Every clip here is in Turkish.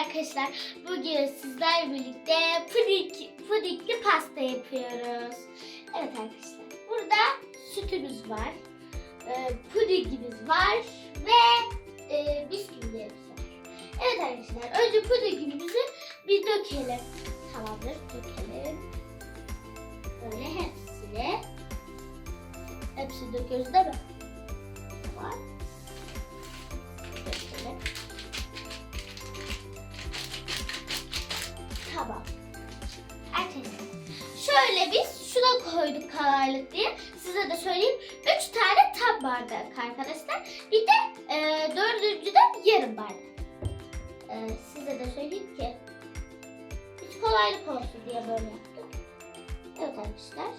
arkadaşlar. Bugün sizlerle birlikte puding, pudingli pasta yapıyoruz. Evet arkadaşlar. Burada sütümüz var. E, pudingimiz var ve e, bisküvilerimiz var. Evet arkadaşlar. Önce pudingimizi bir dökelim. Tamamdır. Dökelim. Böyle hepsini. Hepsini döküyoruz değil mi? Tamam. Tamam. Arkadaşlar şöyle biz şuna koyduk kalarlık diye size de söyleyeyim. Üç tane tam bardak arkadaşlar. Bir de e, dördüncüden yarım bardak. E, size de söyleyeyim ki hiç kolaylık olsun diye böyle yaptık. Evet arkadaşlar.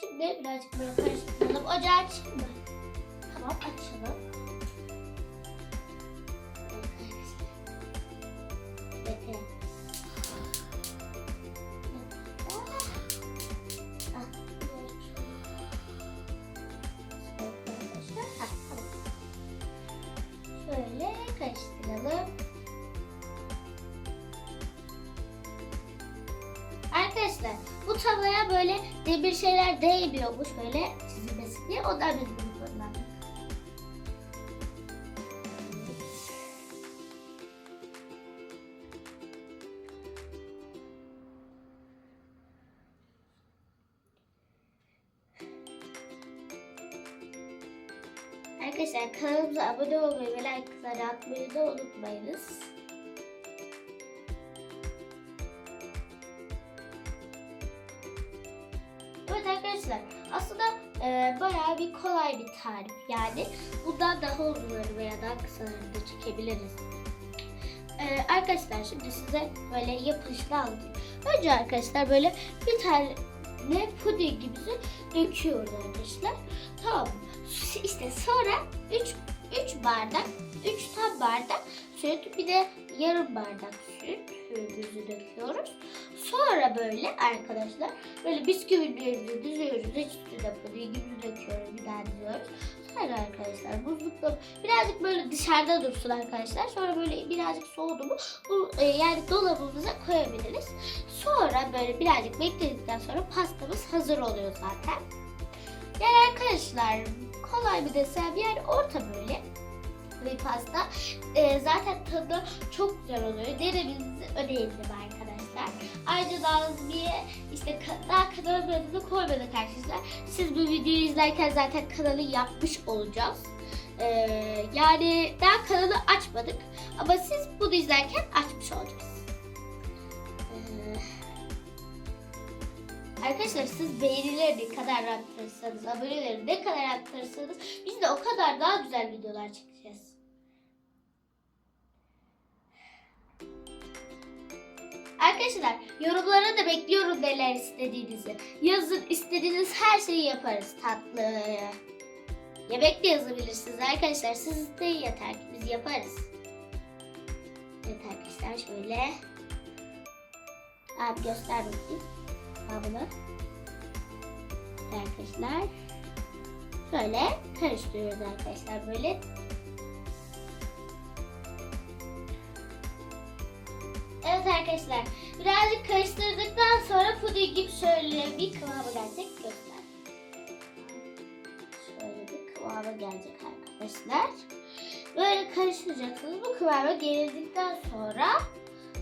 Şimdi birazcık böyle karıştıralım. Ocağı açayım? Tamam açalım. Arkadaşlar bu tavaya böyle demir şeyler değmiyormuş böyle çizilmesi diye ondan biz bunu kullandık. Arkadaşlar kanalımıza abone olmayı ve like atmayı da unutmayınız. Arkadaşlar aslında e, bayağı bir kolay bir tarif yani bundan daha uzunları veya daha kısalarını da çekebiliriz. E, arkadaşlar şimdi size böyle yapılışını anlatayım. Önce arkadaşlar böyle bir tane pudingimizi döküyoruz arkadaşlar. Tamam? İşte sonra 3 3 bardak, 3 tam bardak süt, bir de yarım bardak süt suyumuzu döküyoruz. Sonra böyle arkadaşlar böyle bisküvilerimizi düzüyoruz. Üstüne pudingimizi döküyoruz. Bir daha düzüyoruz. Sonra arkadaşlar buzlukta birazcık böyle dışarıda dursun arkadaşlar. Sonra böyle birazcık soğudu mu bu e, yani dolabımıza koyabiliriz. Sonra böyle birazcık bekledikten sonra pastamız hazır oluyor zaten. Yani arkadaşlar kolay bir desen yani orta böyle bir pasta. Ee, zaten tadı çok güzel oluyor. Denemenizi öneririm arkadaşlar. Ayrıca bir işte daha kanalın adını koymadık arkadaşlar. Siz bu videoyu izlerken zaten kanalı yapmış olacağız. Ee, yani daha kanalı açmadık. Ama siz bunu izlerken açmış olacağız. Ee, Arkadaşlar siz beğenileri ne kadar arttırırsanız, aboneleri ne kadar arttırırsanız biz de o kadar daha güzel videolar çekeceğiz. Arkadaşlar yorumlara da bekliyorum neler istediğinizi. Yazın istediğiniz her şeyi yaparız tatlı. Yemek de yazabilirsiniz arkadaşlar. Siz isteyin yeter ki biz yaparız. Evet arkadaşlar şöyle. Abi göster bakayım. Al bunu. Arkadaşlar. Şöyle karıştırıyoruz arkadaşlar böyle. Arkadaşlar. Birazcık karıştırdıktan sonra puding gibi şöyle bir kıvama gelecek göster. Şöyle bir kıvama gelecek arkadaşlar. Böyle karıştıracaksınız. Bu kıvama gelildikten sonra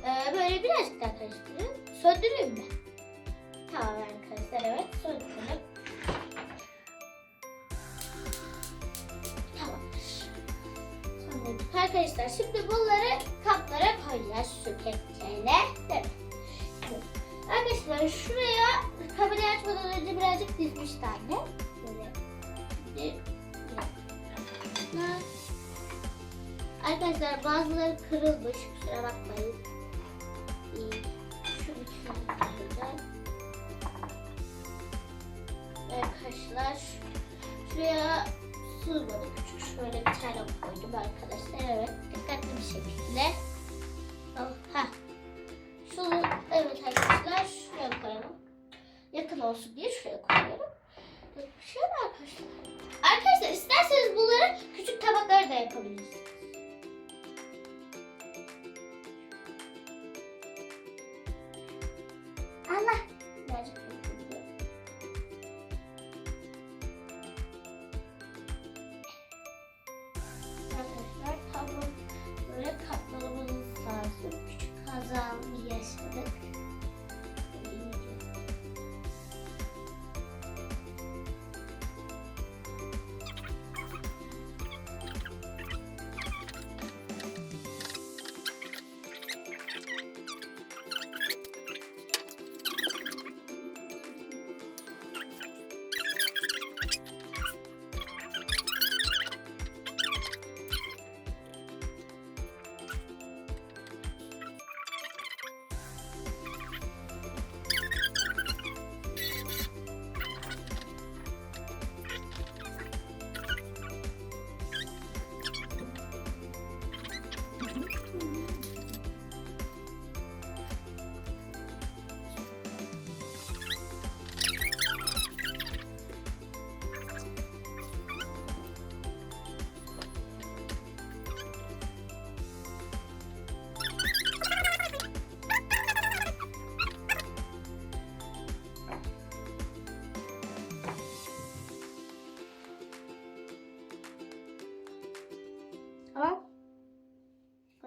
e, böyle birazcık daha karıştırın. Söndüreyim mi? Tamam arkadaşlar evet söndürelim. Arkadaşlar. Şimdi bunları kaplara koyacağız şu. Değil mi? Evet. Arkadaşlar şuraya kamerayı açmadan önce birazcık dizmişti anne. Böyle. Arkadaşlar bazıları kırılmış. Kusura bakmayın. İyi. Şunu şunu koyacağım. Ve şuraya sığmadı. Küçük şöyle bir tane koydum arkadaşlar. Evet. Dikkatli bir şekilde. Ha. Şunu evet arkadaşlar şuraya koyalım. Yakın olsun diye şuraya koyuyorum. Şöyle arkadaşlar. Arkadaşlar isterseniz bunları küçük tabaklara da yapabilirsiniz.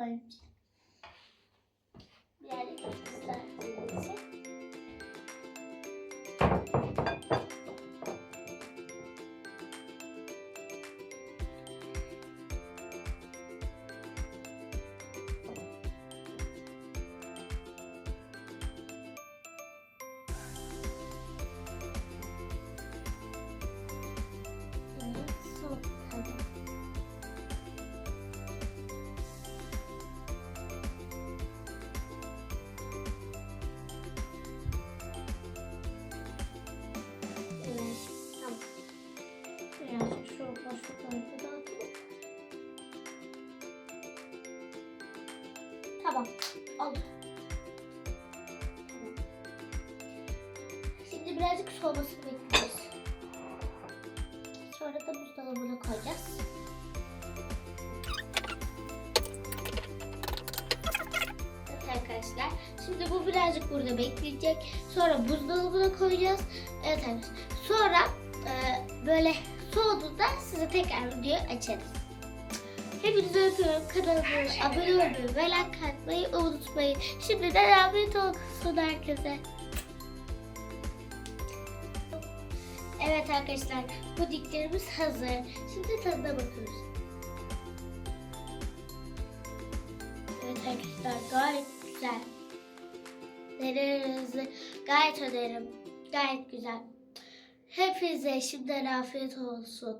Bye. Tamam, oldu. Şimdi birazcık soğumasını bekleyeceğiz. Sonra da buzdolabına koyacağız. Evet arkadaşlar. Şimdi bu birazcık burada bekleyecek. Sonra buzdolabına koyacağız. Evet arkadaşlar. Sonra e, böyle soğuduğunda size tekrar video açarız. Hepinizi öpüyorum. Kanalıma abone olmayı ve like atmayı unutmayın. Şimdiden afiyet olsun herkese. Evet arkadaşlar. Pudinglerimiz hazır. Şimdi tadına bakıyoruz. Evet arkadaşlar gayet güzel. Denemenizi gayet önerim. Gayet güzel. Hepinize şimdiden afiyet olsun.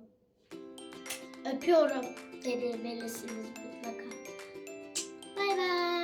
Öpüyorum denemelisiniz mutlaka. Bay bay.